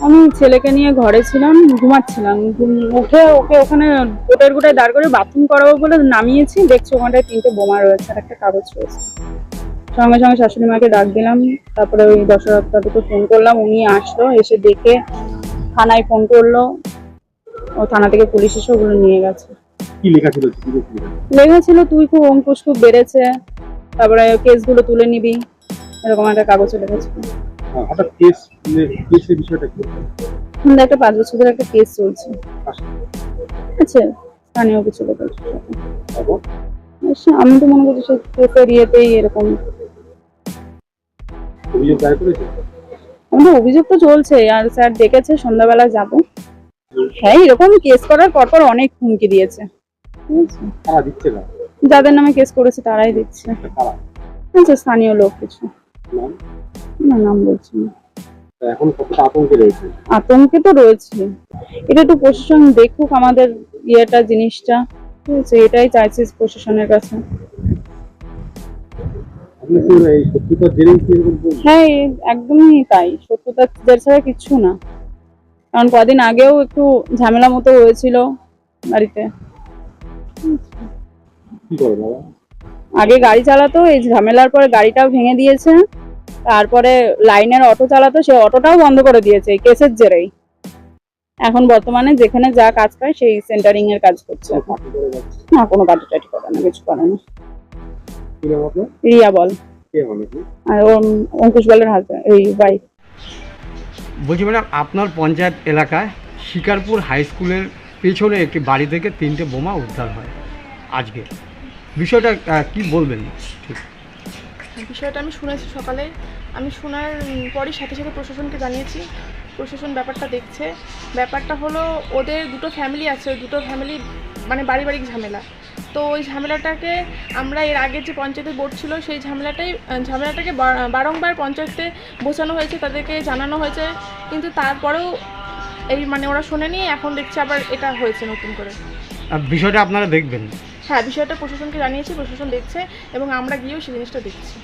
আমি ছেলেকে নিয়ে ঘরে ছিলাম ঘুমাচ্ছিলাম। ঘুম- উঠে ওকে ওখানে গোটায় গোটায় দাঁড় করে বাথরুম করাবো বলে নামিয়েছি। দেখছি ওখানটায় তিনটে বোমা রয়েছে আর একটা কাগজ রয়েছে। সঙ্গে সঙ্গে শাশুড়ি মাকে ডাক দিলাম তারপরে ওই দশরথ দাদুকে ফোন করলাম উনি আসলো এসে দেখে থানায় ফোন করল। ও থানা থেকে পুলিশ এসে ওগুলো নিয়ে গেছে। কি লেখা ছিল? লেখা? তুই খুব অঙ্কুশ খুব বেড়েছে। তারপরে কেসগুলো তুলে নিবি। এরকম একটা কাগজে লেগেছিল হ্যাঁ, হঠাৎ কেস কেসের বিষয়টা কি? আমাদের একটা পাঁচ বছর ধরে একটা কেস চলছে। আছে স্থানীয় কিছু। আচ্ছা, আমি তো মনে করছি সেই কেসের ইয়েতেই এরকম। অভিযোগ দায়ের করেছে? আমাদের অভিযোগ তো চলছে আর স্যার ডেকেছে সন্ধ্যাবেলা যাব। হ্যাঁ এরকম কেস করার পর পর অনেক হুমকি দিয়েছে। না? যাদের নামে কেস করেছে তারাই দিচ্ছে। আচ্ছা স্থানীয় লোক কিছু। না নাম বলছি না। এখন কতটা আতঙ্কে রয়েছে? আতঙ্কে তো রয়েছে। এটা একটু প্রশাসন দেখুক আমাদের ইয়েটা জিনিসটা। ঠিক আছে এটাই চাইছি প্রশাসনের কাছে? হ্যাঁ একদমই তাই। সত্যতা ছাড়া কিচ্ছু না। কারণ কদিন আগেও একটু ঝামেলা মতো হয়েছিল বাড়িতে। আগে গাড়ি চালাতো এই ঝামেলার পরে গাড়িটাও ভেঙে দিয়েছে। তারপরে লাইনের অটো চালাতো সে অটোটাও বন্ধ করে দিয়েছে কেসের জেরেই। এখন বর্তমানে যেখানে যা কাজ পায় সেই সেন্টারিং এর কাজ করছে। না কোনো পার্টি টাটি করে না কিছু করে না। আপনার? রিয়া বল। আর অঙ্কুশ বলের হাজব্যান্ড এই বাইক বলছি ম্যাডাম আপনার পঞ্চায়েত এলাকায় শিকারপুর হাই স্কুলের পেছনে একটি বাড়ি থেকে তিনটে বোমা উদ্ধার হয় আজকে। বিষয়টা কি বলবেন? ঠিক। বিষয়টা আমি শুনেছি সকালে। আমি শোনার পরই সাথে সাথে প্রশাসনকে জানিয়েছি। প্রশাসন ব্যাপারটা দেখছে। ব্যাপারটা হলো, ওদের দুটো ফ্যামিলি আছে। ওই দুটো ফ্যামিলি মানে বাড়ি বাড়ি ঝামেলা। তো ওই ঝামেলাটাকে আমরা এর আগে যে পঞ্চায়েতের বোর্ড ছিল, সেই ঝামেলাটাই, ঝামেলাটাকে বারংবার পঞ্চায়েতে বোঝানো হয়েছে, তাদেরকে জানানো হয়েছে। কিন্তু তারপরেও এই মানে ওরা শোনেনি, এখন দেখছে আবার এটা হয়েছে নতুন করে। বিষয়টা আপনারা দেখবেন। হ্যাঁ বিষয়টা প্রশাসনকে জানিয়েছি প্রশাসন দেখছে এবং আমরা গিয়েও সেই জিনিসটা দেখছি।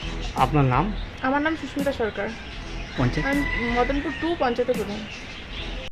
আপনার নাম? আমার নাম সুস্মিতা সরকার। পঞ্চায়েত? আমি মদনপুর টু পঞ্চায়েতের প্রধান